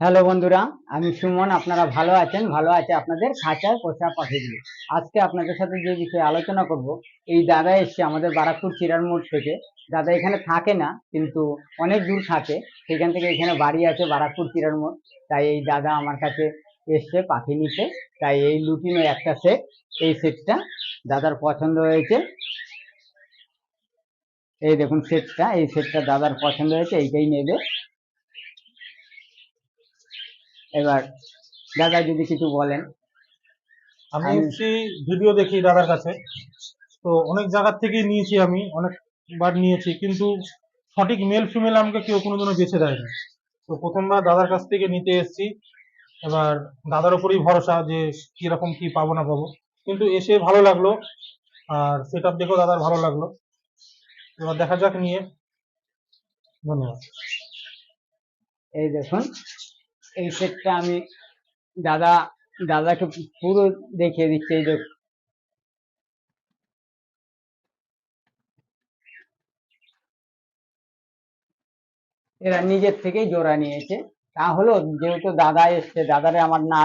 Hello বন্ধুরা, আমি সুমন, আপনারা ভালো আছেন? ভালো আছে আপনাদের খাঁচায় পোষা পাখিগুলো। আজকে আপনাদের সাথে যে বিষয়ে আলোচনা করব, এই দাদা এসছে আমাদের বারাকপুর চিরার মোড় থেকে। দাদা এখানে থাকে না, কিন্তু অনেক দূর থাকে। সেখান থেকে এখানে বাড়ি আছে বারাকপুর চিরার মোড়। তাই এই দাদা আমার কাছে এসছে পাখি নিতে। তাই এই লুটিনো একটা সেট এই সেটটা দাদার পছন্দ হয়েছে। এই দেখুন সেটটা এই সেটটা দাদার পছন্দ হয়েছে, এইটাই নেবে। এবার দাদা যদি কিছু বলেন। আমি এসেছি ভিডিও দেখি দাদার কাছে। তো অনেক জায়গার থেকেই নিয়েছি আমি অনেকবার নিয়েছি কিন্তু সঠিক মেল ফিমেল আমাকে কেউ কোনোদিনও বেছে দেয়নি। তো প্রথমবার দাদার কাছ থেকে নিতে এসেছি। এবার দাদার উপরেই ভরসা যে কীরকম কি পাবো না পাবো। কিন্তু এসে ভালো লাগল আর সেট আপ দেখেও দাদার ভালো লাগল। এবার দেখা যাক নিয়ে। ধন্যবাদ। এই দেখুন। এই সেটটা আমি দাদা, দাদাকে পুরো দেখিয়ে দিচ্ছি, এই দেখুন এরা নিজের থেকেই জোড়া নিয়েছে। তা হলো, যেহেতু দাদা এসছে, দাদারে আমার না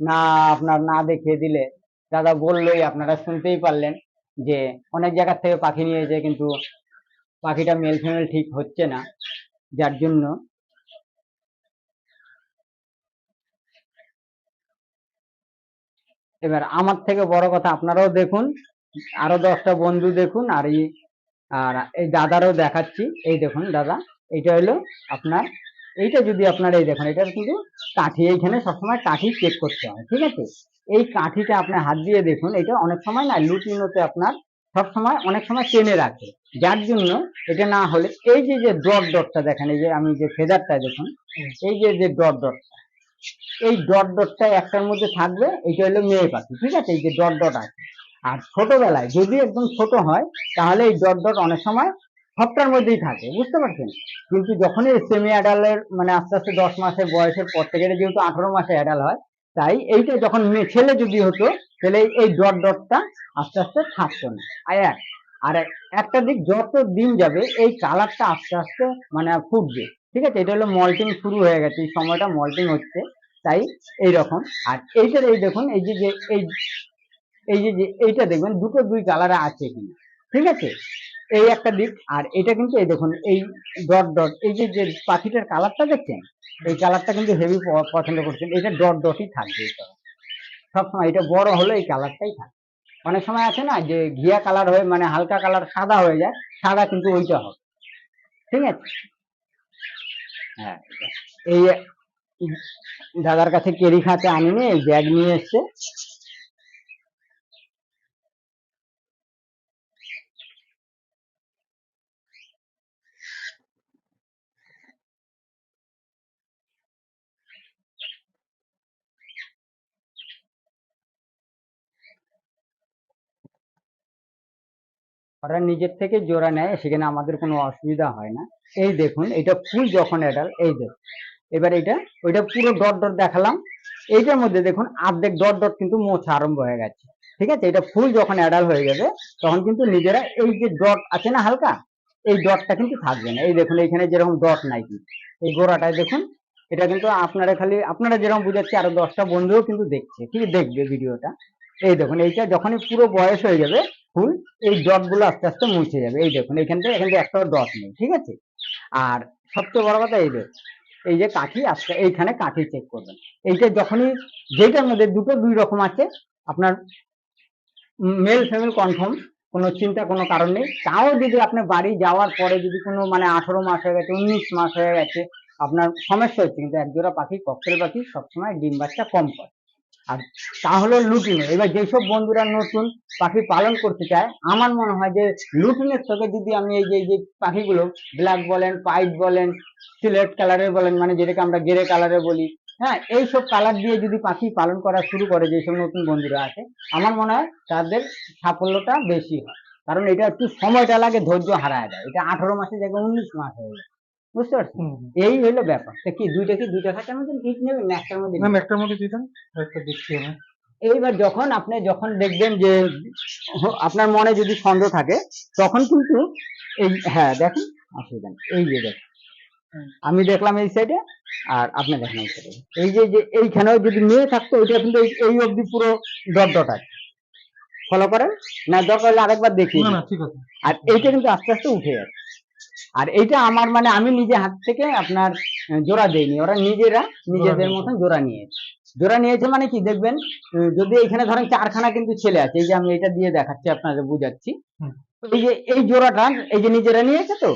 না, আপনার না দেখিয়ে দিলে দাদা বললোই আপনারা শুনতেই পারলেন যে অনেক জায়গার থেকে পাখি নিয়েছে, কিন্তু পাখিটা মেল ফিমেল ঠিক হচ্ছে না, যার জন্য এবার আমার থেকে বড় কথা আপনারাও দেখুন, আরও দশটা বন্ধু দেখুন, আর এই আর এই দাদারও দেখাচ্ছি। এই দেখুন দাদা, এইটা হলো আপনার, এইটা যদি আপনার এই দেখুন, এটা কিন্তু কাঠি, এইখানে সবসময় কাঠি চেক করতে হয়, ঠিক আছে? এই কাঠিটা আপনার হাত দিয়ে দেখুন, এটা অনেক সময় না লুটিনোতে আপনার সবসময় অনেক সময় টেনে রাখে। যার জন্য এটা না হলে, এই যে যে ডট ডটটা দেখেন, এই যে আমি যে ফেদারটা দেখুন, এই যে যে ডট ডটটা এই ডট ডটটা একটার মধ্যে থাকবে এইটা হলো মেয়ে পাখি, ঠিক আছে? এই যে ডট ডট আছে। আর ছোটবেলায় যদি একদম ছোট হয়, তাহলে এই ডট ডট অনেক সময় সবটার মধ্যেই থাকে, বুঝতে পারছেন? কিন্তু যখনই সেমি অ্যাডালের মানে আস্তে আস্তে দশ মাসের বয়সের পর থেকে এটা যেহেতু আঠারো মাসে অ্যাডাল হয়, তাই এইটা যখন ছেলে যদি হতো, তাহলে এই- ডট ডটটা আস্তে আস্তে থাকতো না। আর এক, আর এক- একটা দিক যত দিন যাবে, এই কালারটা আস্তে আস্তে মানে ফুটবে। ঠিক আছে? এটা হলো মল্টিং শুরু হয়ে গেছে। এই সময়টা মল্টিং হচ্ছে। তাই এই রকম আর এইটার এই দেখুন, এই যে যে, এই এই যে এইটা দেখবেন, দুটো দুই কালারে আছে কিনা। ঠিক আছে? এই একটা দিক। আর এটা কিন্তু এই দেখুন, এই ডট ডট এই যে যে পাখিটার কালারটা দেখছেন? এই কালারটা কিন্তু হেভি পছন্দ করছেন। এটা ডট ডটই থাকবে। সবসময় এটা বড় হলে এই কালারটাই থাকে অনেক সময় আছে না, যে ঘিয়া কালার হয়ে মানে হালকা কালার সাদা হয়ে যায়, সাদা কিন্তু ওইটা হবে। ঠিক আছে? হ্যাঁ। এই দাদার কাছে কেরি খাঁচা আনিনি এই ব্যাগ নিয়ে এসছে। ওরা নিজের থেকে জোড়া নেয়, সেখানে আমাদের কোনো অসুবিধা হয় না। এই দেখুন, এটা ফুল যখন অ্যাডাল এই দেখুন এবার এটা ওইটা পুরো ডট ডট দেখালাম। এইটার মধ্যে দেখুন, অর্ধেক ডট ডট কিন্তু মোছা আরম্ভ হয়ে গেছে। ঠিক আছে? এটা ফুল যখন অ্যাডাল হয়ে যাবে, তখন কিন্তু নিজেরা এই যে ডট আছে না হালকা, এই ডটটা কিন্তু থাকবে না। এই দেখুন, এইখানে যেরকম ডট নাই কিন্তু। এই গোড়াটায় দেখুন, এটা কিন্তু আপনারা খালি, আপনারা যেরকম বুঝাচ্ছে, আরও দশটা বন্ধুও কিন্তু দেখছে। ঠিক দেখবে ভিডিওটা? এই দেখুন, এইটা যখনই পুরো বয়স হয়ে যাবে, ফুল, এই ডটগুলো আস্তে আস্তে মুছে যাবে। এই দেখুন এখান থেকে এখান থেকে একটাও ডট নেই, ঠিক আছে? আর সবচেয়ে বড় কথা এই দেখুন এই যে কাঠি আস্তে এইখানে কাঠি চেক করবেন। এইটা যখনই যেটার মধ্যে দুটো দুই রকম আছে, আপনার মেল ফিমেল কনফার্ম কোনো চিন্তা, কোনো কারণ নেই। তাও যদি আপনি বাড়ি যাওয়ার পরে যদি কোনো মানে আঠারো মাস হয়ে গেছে, উনিশ মাস হয়ে গেছে, আপনার সমস্যা হচ্ছে, কিন্তু একজোড়া পাখি, ককটেল পাখি সবসময় ডিম বাচ্চা কম করে। আর তাহলে লুটিনো এবার যেসব বন্ধুরা নতুন পাখি পালন করতে চায়, আমার মনে হয় যে লুটিনের থেকে যদি আমি এই যে যে পাখিগুলো ব্ল্যাক বলেন হোয়াইট বলেন সিলেট কালারের বলেন মানে যেটাকে আমরা গেরে কালারে বলি হ্যাঁ এইসব কালার দিয়ে যদি পাখি পালন করা শুরু করে, যেসব নতুন বন্ধুরা আছে, আমার মনে হয় তাদের সাফল্যটা বেশি হয়। কারণ এটা একটু সময়টা লাগে, ধৈর্য হারায় যায়। এটা আঠারো মাসের জায়গায় উনিশ মাস হয়ে যায় বুঝতে পারছেন? হুম। এই হলো ব্যাপার। তা কি দুইটা কি দুইটা খাতার মধ্যে ঠিক নেবেন না একটার মধ্যে ম্যাম একটার মধ্যে দিতেন একটা আমি। এইবার যখন আপনি যখন দেখবেন যে আপনার মনে যদি সন্দেহ থাকে তখন কিন্তু এই হ্যাঁ দেখেন অসুবিধা নেই এই যে দেখেন। আমি দেখলাম এই সাইডে আর আপনি দেখেন এই সাইডে এই যে যে এইখানেও যদি মেয়ে থাকতো ওইটা কিন্তু এই- অবধি পুরো ডট ডট আছে ফলো করেন? না দরকার হলে আরেকবার দেখি আর এইটা কিন্তু আস্তে আস্তে উঠে যাচ্ছে। আর এইটা আমার মানে আমি নিজে হাত থেকে আপনার জোড়া দেইনি। ওরা নিজেরা নিজেদের মতন জোড়া নিয়েছে। জোড়া নিয়েছে মানে কি দেখবেন যদি এখানে ধরেন চারখানা কিন্তু ছেলে আছে এই যে আমি এটা দিয়ে দেখাচ্ছি আপনাদের বুঝাচ্ছি। এই যে এই জোড়াটা এই যে নিজেরা নিয়েছে তো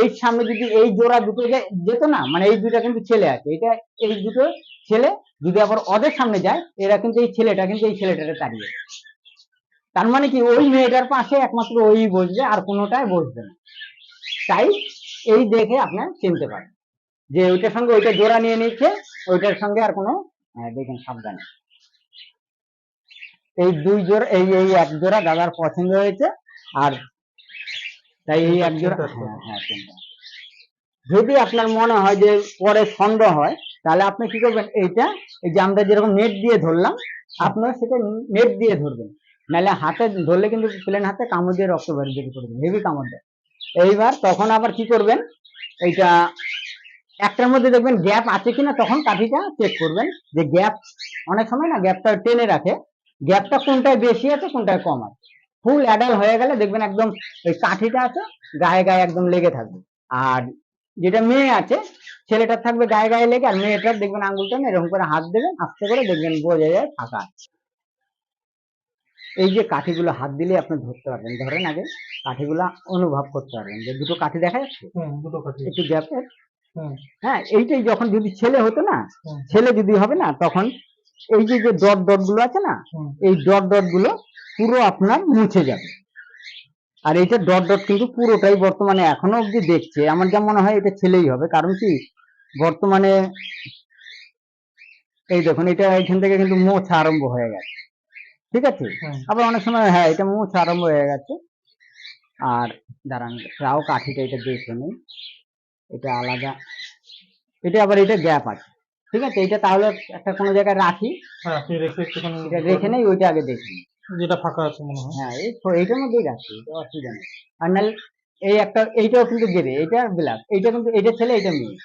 এই সামনে যদি এই জোড়া দুটো যেত না মানে এই দুটা কিন্তু ছেলে আছে এটা এই দুটো ছেলে যদি আবার ওদের সামনে যায় এরা কিন্তু এই ছেলেটা কিন্তু এই ছেলেটাকে তাড়িয়ে তার মানে কি ওই মেয়েটার পাশে একমাত্র ওই বসবে আর কোনোটাই বসবে না। তাই এই দেখে আপনার চিনতে পারেন। যে ওইটার সঙ্গে ওইটা জোড়া নিয়ে নিচ্ছে ওইটার সঙ্গে আর কোনো হ্যাঁ, দেখেন সাবধানে। এই দুই জোড়া এই এই এক জোড়া দাদার পছন্দ হয়েছে আর তাই এই এক জোড়া হ্যাঁ হ্যাঁ যদি আপনার মনে হয় যে পরে সন্দেহ হয় তাহলে আপনি কি করবেন এইটা এই যে আমরা যেরকম নেট দিয়ে ধরলাম আপনারা সেটা নেট দিয়ে ধরবেন। নাহলে হাতে ধরলে কিন্তু প্লেন হাতে কামড় দিয়ে রক্ত বের বের করে দেবে হেভি কামড় দেয়। এইবার তখন আবার কি করবেন? এইটা একটার মধ্যে দেখবেন গ্যাপ আছে কিনা তখন কাঠিটা চেক করবেন। যে গ্যাপ অনেক সময় না গ্যাপটা টেনে রাখে। গ্যাপটা কোনটায় বেশি আছে, কোনটায় কম আছে। ফুল অ্যাডাল হয়ে গেলে দেখবেন একদম ওই কাঠিটা আছে, গায়ে গায়ে একদম লেগে থাকবে। আর যেটা মেয়ে আছে, ছেলেটার থাকবে গায়ে গায়ে লেগে, আর মেয়েটার দেখবেন আঙ্গুলটা না এরকম করে হাত দেবেন, আস্তে করে দেখবেন বোঝা যায় ফাঁকা আছে। এই যে কাঠিগুলো হাত দিলে আপনি ধরতে পারবেন। ধরেন আগে কাঠিগুলো অনুভব করতে পারবেন যে দুটো কাঠি দেখা যাচ্ছে? দুটো কাঠি। একটু গ্যাপের হ্যাঁ এইটাই যখন যদি ছেলে হতো না ছেলে যদি হবে না তখন এই যে যে ডট ডটগুলো আছে না এই ডট ডটগুলো পুরো আপনার মুছে যাবে। আর এইটা ডট ডট কিন্তু পুরোটাই বর্তমানে এখনও অবধি দেখছে। আমার যা মনে হয় এটা ছেলেই হবে। কারণ কি? বর্তমানে এই দেখুন এটা এখান থেকে কিন্তু মোছা আরম্ভ হয়ে গেছে। ঠিক আছে? আবার অনেক সময় হ্যাঁ এটা মোছা আরম্ভ হয়ে গেছে। আর দাঁড়ান তাও কাঠিটা এটা দেখে নেই এটা আলাদা। এটা আবার এটা গ্যাপ আছে। ঠিক আছে? এটা তাহলে একটা কোনো জায়গায় রাখি। হ্যাঁ রেখে একটুখানি এটা রেখে নেই ওইটা আগে দেখে নিই যেটা ফাঁকা আছে মনে হয়। হ্যাঁ এই তো এইটার মধ্যেই রাখছি এটা অসুবিধা নেই। আর নাহলে এই একটা এইটাও কিন্তু গেরে এটা ব্ল্যাক এইটা কিন্তু এটা ছেলে এটা মেয়ে।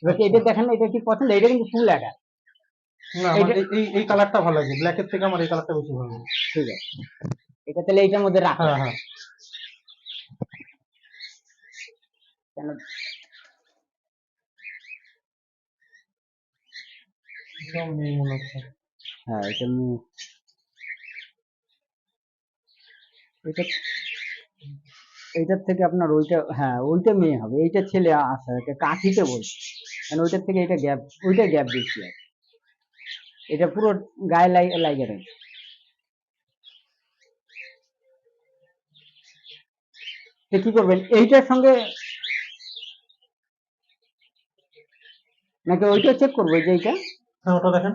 এবার এটা দেখেন এটা কি পছন্দ? এটা কিন্তু ফুল অ্যাডার না আমার এই- কালারটা ভালো লাগে ব্ল্যাকের থেকে আমার এই কালারটা বেশি ভালো লাগে ঠিক আছে। এটা তাহলে এইটার মধ্যে রাখা। হ্যাঁ হ্যাঁ। কেন? একদম মেয়ে মনে হচ্ছে। হ্যাঁ এটা এটা এইটার থেকে আপনার ওইটা হ্যাঁ ওইটা মেয়ে হবে। এইটা ছেলে আসা এটা কাঠিতে বলছে কারণ ওইটার থেকে এটা গ্যাপ ওইটা গ্যাপ বেশি আছে। এটা পুরো গায়ে লাগে তো কি করবেন এইটার সঙ্গে নাকি ওইটা চেক করব যে এইটা? হ্যাঁ ওটা দেখেন।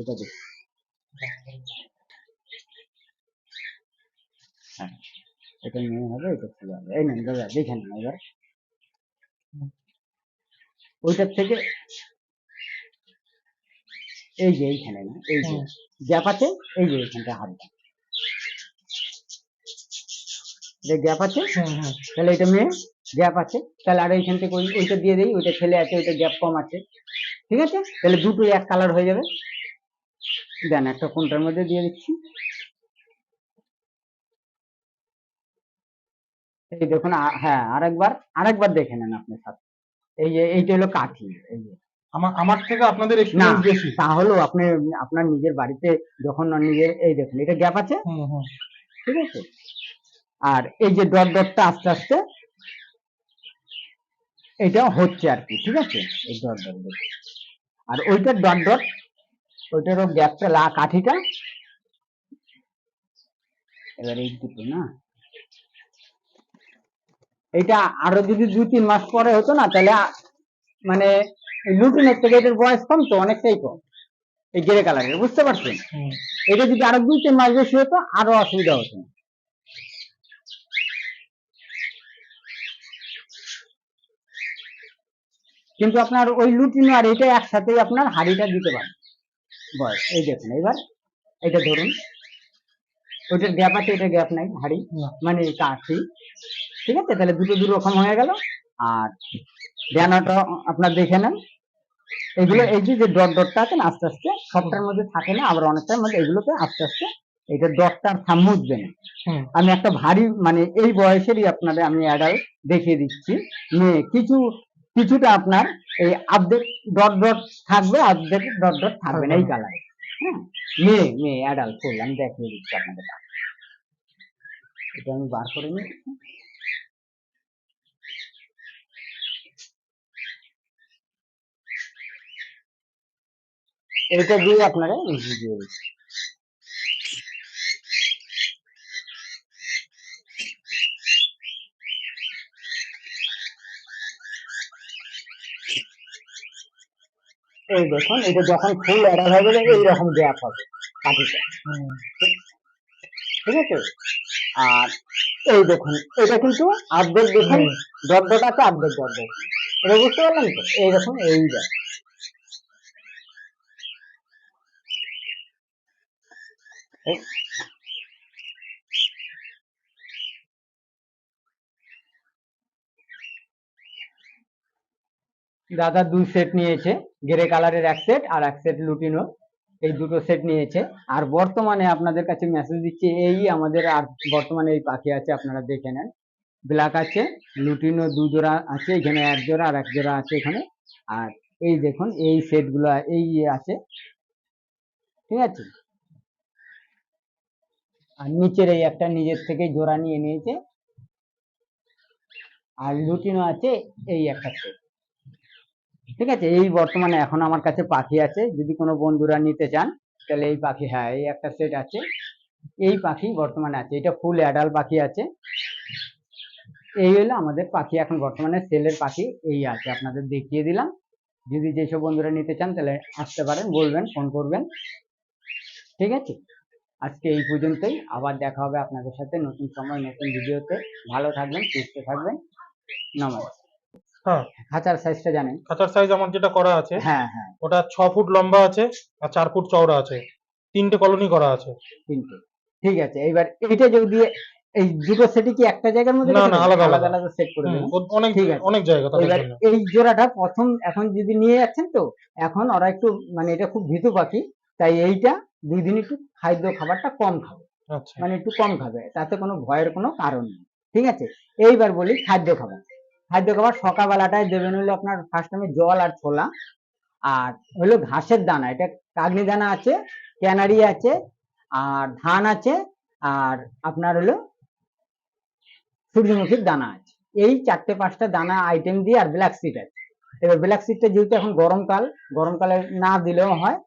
এটা দেখ। হ্যাঁ এটা মেয়ে হবে এটা ছেলে হবে। এই নেন দাদা দেখে নেন এবার। ওইটার থেকে এই যে এইখানে না এই যে হুম। গ্যাপ আছে এই যে এইখানটা হাতটা। যে গ্যাপ আছে তাহলে এটা মেয়ে গ্যাপ আছে তাহলে আর এইখান থেকে ওই- ওইটা দিয়ে দিই ওইটা ছেলে আছে ওইটা গ্যাপ কম আছে। ঠিক আছে? তাহলে দুটোই এক কালার হয়ে যাবে। দেন একটা কোনটার মধ্যে দিয়ে দিচ্ছি। এই দেখুন হ্যাঁ আরেকবার আরেকবার দেখে নেন আপনার সাথে। এই যে এইটা হলো কাঠি এই যে। আমার আমার থেকে আপনাদের এক্সপিরিয়েন্স বেশি। তাহলেও আপনি আপনার নিজের বাড়িতে যখন নিজের এই দেখুন এটা গ্যাপ আছে? ঠিক আছে? আর এই যে ডট ডটটা আস্তে আস্তে এটা হচ্ছে আর কি ঠিক আছে? এই ডট ডট ডট। আর ওইটার ডট ডট ওইটারও গ্যাপটা লা কাঠিটা এবার এই দুটো না? এটা আরও যদি দুই তিন মাস পরে হতো না তাহলে মানে লুটিনের থেকে এটার বয়স কম তো অনেকটাই কম। এই গ্রে কালারের বুঝতে পারছেন? এটা যদি আরও দুই তিন মাস বেশি হতো আরও অসুবিধা হতো। কিন্তু আপনার ওই লুটিনো আর এটা একসাথেই আপনার হাড়িটা দিতে পারেন বয়স এই দেখুন এবার এটা ধরুন। ওইটার গ্যাপ আছে এটা গ্যাপ নাই হাড়ি। মানে কাঠি। ঠিক আছে? তাহলে দুটো দু রকম হয়ে গেল। আর ডানাটা আপনার দেখে নেন। এগুলো এই যে যে ডট ডটটা আছে না আস্তে আস্তে সবটার মধ্যে থাকে না আবার অনেকটার মধ্যে এগুলোতে আস্তে আস্তে এটা ডটটা আর মুছবে না। আমি একটা ভারী মানে এই বয়সেরই আপনাদের আমি অ্যাডাল্ট দেখিয়ে দিচ্ছি মেয়ে। কিছু কিছুটা আপনার এই আপডেট ডট ডট থাকবে আপডেট ডট ডট থাকবে না এই কালারে। হ্যাঁ? মেয়ে মেয়ে অ্যাডাল্ট ফুল আমি দেখিয়ে দিচ্ছি আপনাদের। এটা আমি বার করে নিই এটা দিয়ে আপনারা বুঝিয়ে দিচ্ছি এই দেখুন এটা যখন ফুল অ্যাডাল হয়ে যাবে এইরকম গ্যাপ হবে কাঠিটা ঠিক আছে? আর এই দেখুন এটা কিন্তু অর্ধেক দেখুন। ডট ডট আছে অর্ধেক ডট ডট এটা বুঝতে পারলেন তো? এইরকম এই দেখ দাদা দুই সেট নিয়েছে গ্রে কালারের এক সেট আর এক সেট লুটিনো এই দুটো সেট নিয়েছে। আর বর্তমানে আপনাদের কাছে মেসেজ দিচ্ছে, এই আমাদের আর বর্তমানে এই পাখি আছে, আপনারা দেখে নেন। ব্ল্যাক আছে লুটিনো দু জোড়া আছে, এখানে এক জোড়া আর এক জোড়া আছে এখানে। আর এই দেখুন, এই সেটগুলো, এই আছে। ঠিক আছে? আর নিচের এই একটা নিজের থেকে জোড়া নিয়ে নিয়েছে। আর লুটিনো আছে এই একটা সেট ঠিক আছে, এই বর্তমানে এখন আমার কাছে পাখি আছে। যদি কোনো বন্ধুরা নিতে চান, তাহলে এই পাখি হ্যাঁ এই একটা সেট আছে। এই পাখি বর্তমানে আছে। এটা ফুল অ্যাডাল পাখি আছে। এই হলো আমাদের পাখি। এখন বর্তমানে সেলের পাখি এই আছে, আপনাদের দেখিয়ে দিলাম। যদি যেসব বন্ধুরা নিতে চান, তাহলে আসতে পারেন, বলবেন ফোন করবেন। ঠিক আছে? আজকে এই পর্যন্তই। আবার দেখা হবে আপনাদের সাথে নতুন সময় নতুন ভিডিওতে। ভালো থাকবেন সুস্থ থাকবেন। নমস্কার। হ্যাঁ। খাঁচার সাইজটা জানেন? খাঁচার সাইজ আমার যেটা করা আছে হ্যাঁ হ্যাঁ। ওটা ছ ফুট লম্বা আছে আর চার ফুট চওড়া আছে। তিনটে কলোনি করা আছে। তিনটে। ঠিক আছে এবার এইটা যদি এই দুটো সেটই কি একটা জায়গার মধ্যে না, না, আলাদা, আলাদা সেট করে দেবেন। অনেক অনেক জায়গা জন্য। এই জোড়াটা প্রথম এখন যদি নিয়ে যাচ্ছেন তো এখন ওরা একটু মানে এটা খুব ভীতু পাখি তাই এইটা দুই দিন একটু খাদ্য খাবারটা কম খাবে। আচ্ছা। মানে একটু কম খাবে তাতে কোনো ভয়ের কোনো কারণ নেই। ঠিক আছে? এইবার বলি খাদ্য খাবার। খাদ্য খাবার সকালবেলাটায় দেবেন হলো আপনার ফার্স্ট টাইমে জল আর ছোলা আর হলো ঘাসের দানা। এটা কাগনি দানা আছে ক্যানারি আছে আর ধান আছে আর আপনার হলো সূর্যমুখীর দানা আছে। এই চারটে পাঁচটা দানা আইটেম দিয়ে আর ব্ল্যাক সিড আছে। এবার ব্ল্যাক সিডটা যেহেতু এখন গরমকাল গরমকালে না দিলেও হয়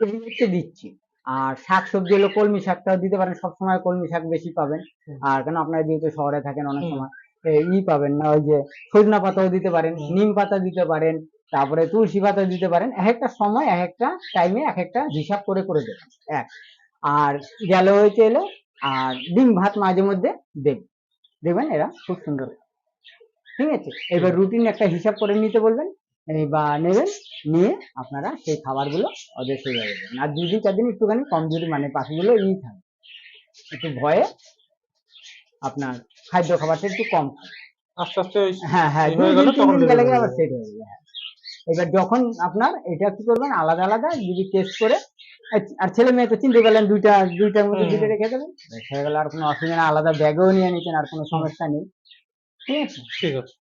এই দিচ্ছি। আর শাক সবজি হলো কলমি শাকটাও দিতে পারেন সবসময় কলমি শাক বেশি পাবেন। আর কেন আপনারা যেহেতু শহরে থাকেন অনেক সময় ই পাবেন না ওই যে সজনা পাতাও দিতে পারেন নিম পাতা দিতে পারেন তারপরে তুলসী পাতা দিতে পারেন এক একটা সময় এক একটা টাইমে এক একটা হিসাব করে করে দেবেন এক। আর গেল হয়েছে এলো আর ডিম ভাত মাঝে মধ্যে দেবেন। দেখবেন এরা খুব সুন্দর। ঠিক আছে? এবার রুটিন একটা হিসাব করে নিতে বলবেন। বা নেবেন নিয়ে আপনারা সেই খাবারগুলো ওদের হয়ে দেবেন আর দুদিন চার দিন একটুখানি কমজোরি মানে পাখিগুলো ই থাকে। একটু ভয়ে আপনার খাদ্য খাবারটা একটু কম খাবে আস্তে আস্তে হ্যাঁ হ্যাঁ দুই দিন তিন দিন গেলে আবার সেট হয়ে যাবে। এবার যখন আপনার এটা কি করবেন আলাদা আলাদা যদি টেস্ট করে আর- ছেলে মেয়ে তো চিনতে পারলেন দুইটা দুইটার মধ্যে দুইটা রেখে দেবেন। হয়ে গেলে আর কোনো অসুবিধা আলাদা ব্যাগেও নিয়ে নিতেন আর কোনো সমস্যা নেই। ঠিক আছে? ঠিক আছে।